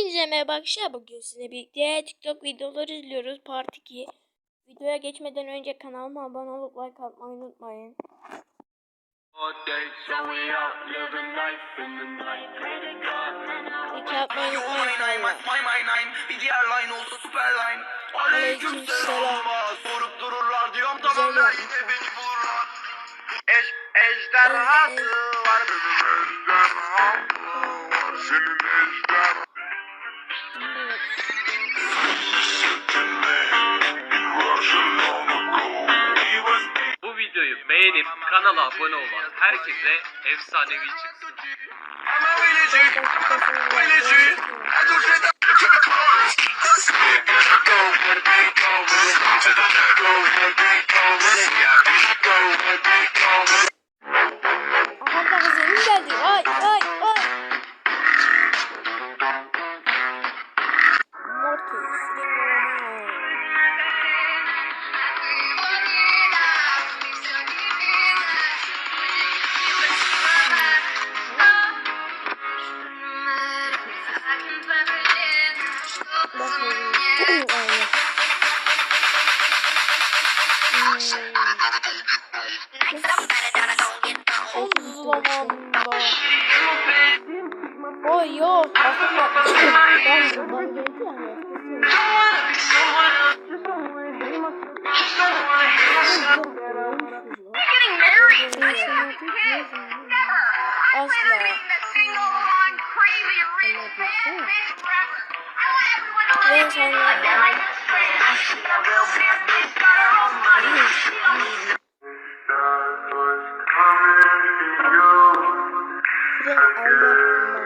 Hepinize merhaba arkadaşlar. Bugün sizinle birlikte TikTok videoları izliyoruz. Part 2. Videoya geçmeden önce kanalıma abone olup like atmayı unutmayın. Like atmayı unutmayın. Aleyküm selam. Sorup dururlar diyorum tamam yapmış. yine beni bulurlar. Eş, ejderhası var ejderham var. Senin ejderhan. Beğenip kanala abone olan herkese efsanevi çıksın. Oy yok. Bakın bak. Ben buradan geldi yani. Asla.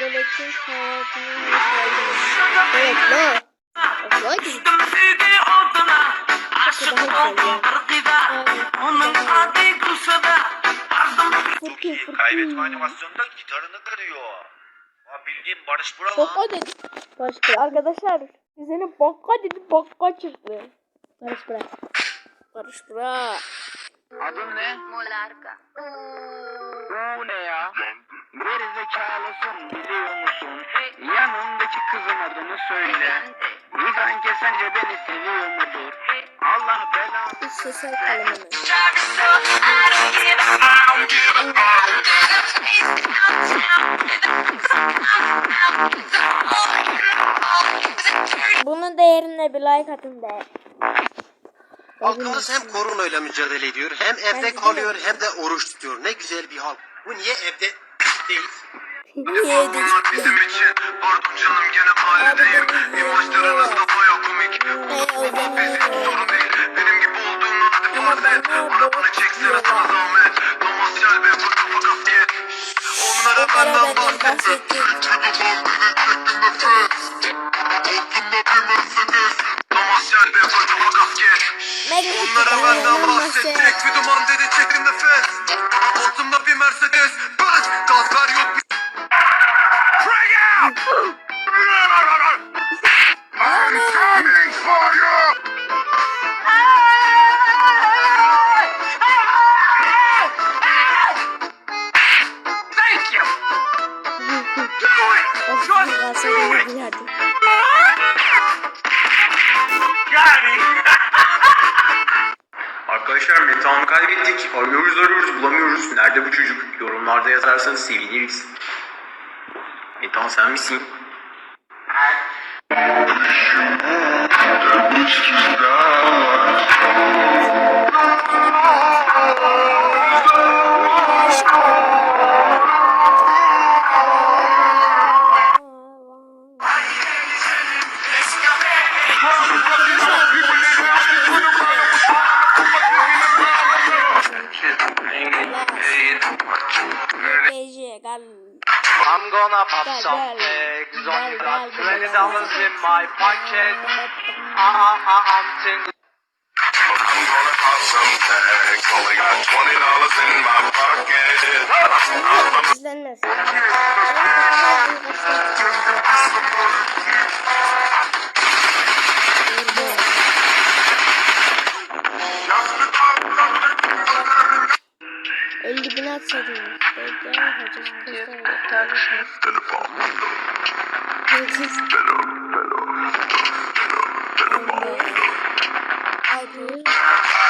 Hayatına hoş geldiniz. Evet ne? Fırkın fırkın. Kaybetme animasyonunda gitarını kırıyor. Ha bildiğin Barış Burak Baka dedi. Başka. Arkadaşlar senin baka dedi baka çıktı. Barış bırak. Barış bırak. Adın ne? Molarga. Bu ne ya? Geri zekalısın biliyor musun? Yanındaki kızın adını söyle. Nizan kesence beni seviyor mudur? Allah belanı. Kalemini. Bunun değerine bir like atın be. Halkımız hem koronayla mücadele ediyor, hem evde kalıyor, hem de oruç tutuyor. Ne güzel bir halk. Bu niye evde değil? Niye dedik Bizim için pardon canım gene mahalledeyim İmajlarınız da baya komik. Baba bizim sorun değil. Benim gibi olduğunu hadi farz et. Arabanı çeksene sana zahmet. Onlara benden bahsetme Çünkü ben beni çektim Altında bir Mercedes Onlara benden bahsettik. Bir duman dedi çektim nefes. Altımda bir Mercedes God, out! I'm coming for you! Thank you! Do it! Just do it! Got it! Arkadaşlar Metehan'ı kaybettik. Arıyoruz arıyoruz bulamıyoruz. Nerede bu çocuk? Yorumlarda yazarsanız seviniriz. Metehan sen misin? Gal. I'm gonna pop some eggs on you got twenty dollars in my pocket. Ah ah ah, I'm tingling. I'm gonna pop some eggs. Only got twenty dollars in my pocket. Hadi.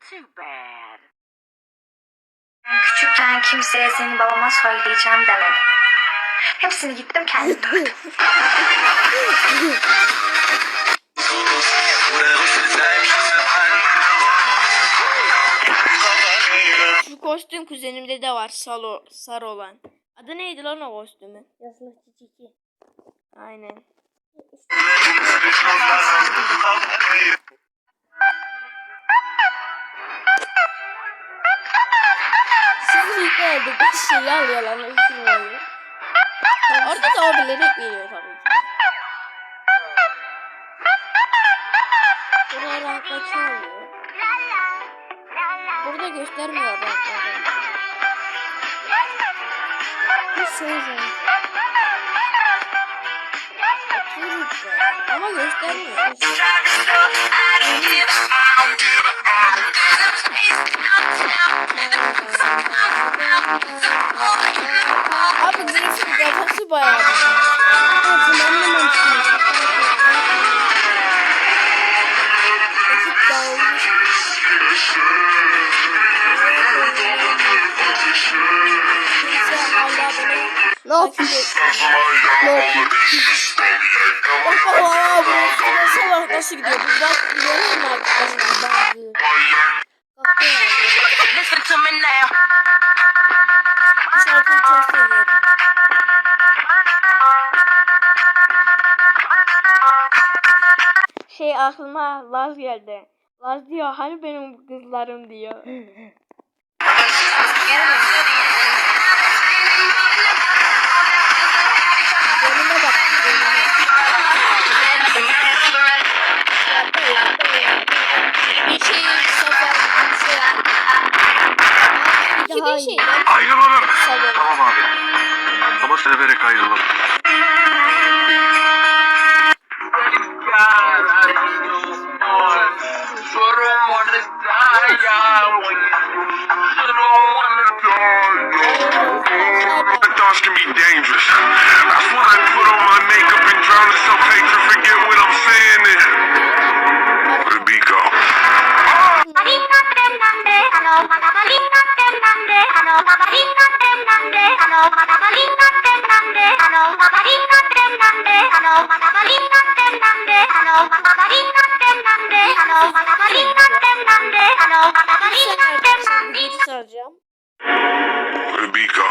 Too bad. Küçükken kimseye seni babama söyleyeceğim demedim. Hepsini gittim kendim döktüm. Şu kostüm kuzenimde de var salo, sarı olan. Adı neydi lan o kostümün? Yaslı çiçeki. Aynen. Bir şey alıyor lan. Üstüne veriyor. Orada da o bilerek veriyor tabii ki. Buraya rahatlatı oluyor. Burada göstermiyor rahatlatı. Bu sözü. Oturup da. Ama göstermiyor. Abi Ne yapıyorsun? Ne yapıyorsun? Bak bak bak nasıl bak nasıl gidiyor? Bak biliyor musun arkadaşlar? Listen to me now. Şey aklıma Laz geldi. Laz diyor hani benim kızlarım diyor. Daha iyi. Ayrılalım. Tamam abi. Ama severek ayrılalım. soracağım. Rebika.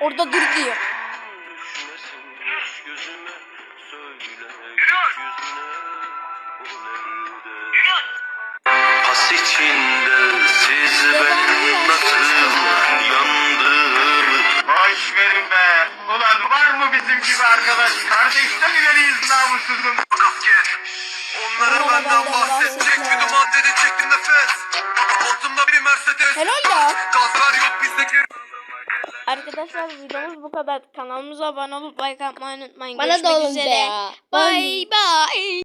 Orada dur diyor. Siz benim nasıl yandığımı Baş verin be Ulan var mı bizim gibi arkadaş? Kardeşten ileriyiz namussuzum. Onlara Onlara benden benden bahsedecek bahsetme. bir duman dedi çektim nefes. Altımda bir Mercedes. Helal ya. Gazlar yok bizdeki. Arkadaşlar videomuz bu kadar. Kanalımıza abone olup like atmayı unutmayın. Bana da olun üzere. be. Bye bye.